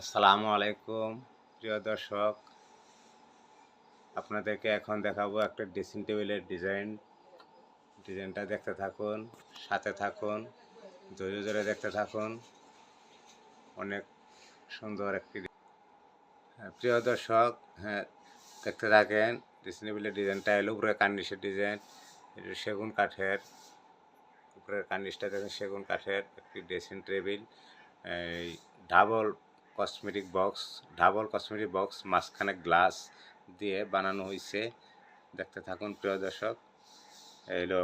আসসালামু আলাইকুম প্রিয় দর্শক। আপনাদেরকে এখন দেখাবো একটা ড্রেসিং টেবিলের ডিজাইন। ডিজাইনটা দেখতে থাকুন সাথে থাকুন ধৈর্য ধরে দেখতে থাকুন। অনেক সুন্দর একটি হ্যাঁ, প্রিয় দর্শক হ্যাঁ দেখতে থাকেন ড্রেসিং টেবিলের ডিজাইনটা এলো উপরে কার্নিশের ডিজাইন। সেগুন কাঠের উপরের কার্নিশটা দেখেন সেগুন কাঠের একটি ড্রেসিং টেবিল। এই double cosmetic box double cosmetic box মাঝখানে গ্লাস দিয়ে বানানো হয়েছে দেখতে থাকুন, প্রিয় দর্শক। এইলো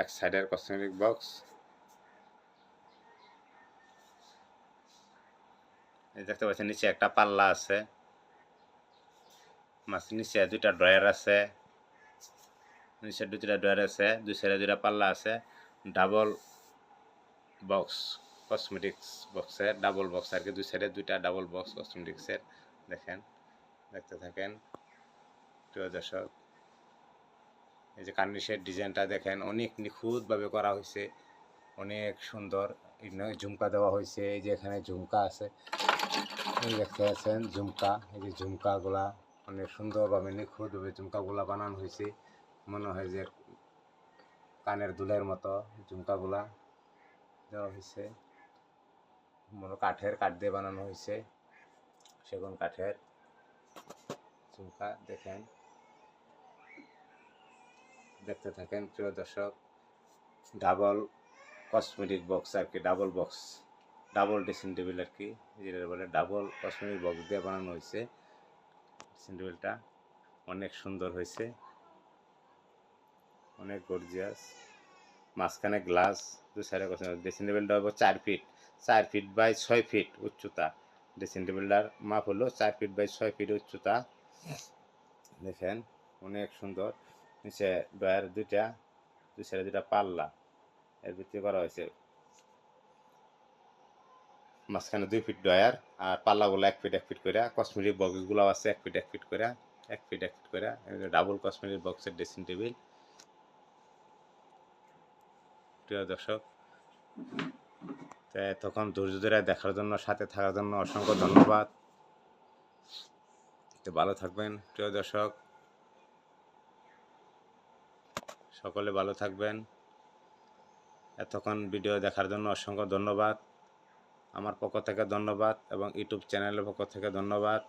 এক সাইডের কসমেটিক বক্স দেখতে পাচ্ছেন, নিচে একটা পাল্লা আছে। মাছ নিচে দুইটা ড্রয়ার আছে। নিচে দুইটা ড্রয়ার আছে, দুই সাইডে দুইটা পাল্লা আছে। ডাবল বক্স কসমেটিক্স বক্সের ডাবল বক্স আর কি, দুই সাইডে দুইটা ডাবল বক্স কসমেটিক্সের দেখেন, দেখতে থাকেন। প্রিয় দর্শক, এই যে কার্নিশের ডিজাইনটা দেখেন, অনেক নিখুঁতভাবে করা হয়েছে, অনেক সুন্দর ঝুমকা দেওয়া হয়েছে, এই যে এখানে ঝুমকা আছে দেখতে পাচ্ছেন, ঝুমকা, এই যে ঝুমকাগুলা অনেক সুন্দরভাবে নিখুঁতভাবে ঝুমকাগুলা বানানো হয়েছে, মনে হয় যে কানের দুলের মতো ঝুমকাগুলা দেওয়া হয়েছে। মনে কাঠের কাঠ দিয়ে বানানো হয়েছে। সেগুন কাঠের ঝুমকা দেখেন। দেখতে থাকেন, প্রিয় দর্শক ডাবল কসমেটিক বক্স আর কি double box double dressing table আর কি যেটা বলে ডাবল কসমেটিক বক্স দিয়ে বানানো হয়েছে। ড্রেসিং টেবিলটা অনেক সুন্দর হয়েছে। অনেক গর্জিয়াস মাঝখানে গ্লাস দু সাইডে ড্রেসিং টেবিলটা হবে চার ফিট চার ফিট বাই ছয় ফিট উচ্চতা। ড্রেসিং টেবিলটার মাপ হলো চার ফিট বাই ছয় ফিট উচ্চতা। দেখেন, অনেক সুন্দর। নিচে ডয়ার দুইটা, দুই সাইডে দুইটা পাল্লা। এর ভিত্তি করা হয়েছে। মাঝখানে দুই ফিট ডয়ার আর পাল্লাগুলো এক ফিট এক ফিট করে। কসমেটিক বক্সগুলো আছে, এক ফিট এক ফিট করে। এক ফিট এক ফিট করে। ডাবল কসমেটিক বক্সের ড্রেসিং টেবিল প্রিয় দর্শক। তখন ধৈর্য ধরে দেখার জন্য, সাথে থাকার জন্য অসংখ্য ধন্যবাদ। তো ভালো থাকবেন, প্রিয় দর্শক। সকলে ভালো থাকবেন। এতক্ষণ ভিডিও দেখার জন্য অসংখ্য ধন্যবাদ। আমার পক্ষ থেকে ধন্যবাদ এবং ইউটিউব চ্যানেলের পক্ষ থেকে ধন্যবাদ।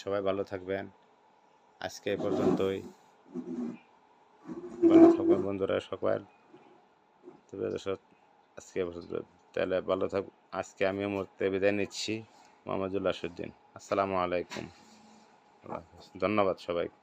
সবাই ভালো থাকবেন। আজকে এই পর্যন্তই। থাকবেন বন্ধুরা সকাল তবে আজকে তাহলে ভালো থাক, আজকে আমি এই বিদায় নিচ্ছি। মোহাম্মদুল্লাহ সুদ্দিন আসসালামু আলাইকুম। ধন্যবাদ সবাইকে।